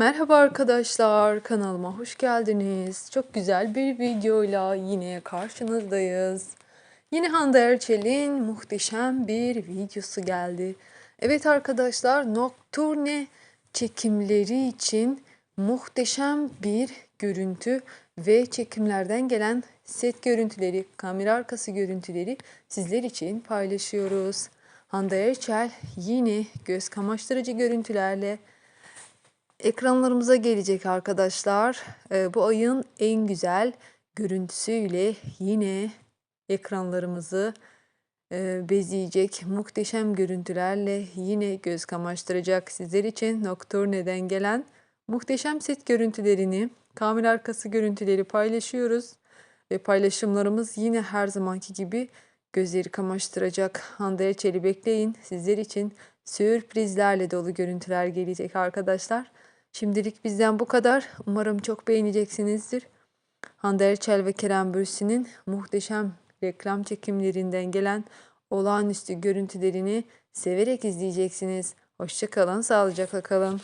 Merhaba arkadaşlar, kanalıma hoş geldiniz. Çok güzel bir videoyla yine karşınızdayız. Yine Hande Erçel'in muhteşem bir videosu geldi. Evet arkadaşlar, Nocturne çekimleri için muhteşem bir görüntü ve çekimlerden gelen set görüntüleri, kamera arkası görüntüleri sizler için paylaşıyoruz. Hande Erçel yine göz kamaştırıcı görüntülerle ekranlarımıza gelecek arkadaşlar. Ee, bu ayın en güzel görüntüsüyle yine ekranlarımızı e, bezeyecek muhteşem görüntülerle yine göz kamaştıracak sizler için Nocturne'den gelen muhteşem set görüntülerini, kamera arkası görüntüleri paylaşıyoruz. Ve paylaşımlarımız yine her zamanki gibi gözleri kamaştıracak. Hande Erçel'i bekleyin. Sizler için sürprizlerle dolu görüntüler gelecek arkadaşlar. Şimdilik bizden bu kadar. Umarım çok beğeneceksinizdir. Hande Erçel ve Kerem Bürsin'in muhteşem reklam çekimlerinden gelen olağanüstü görüntülerini severek izleyeceksiniz. Hoşçakalın, sağlıcakla kalın.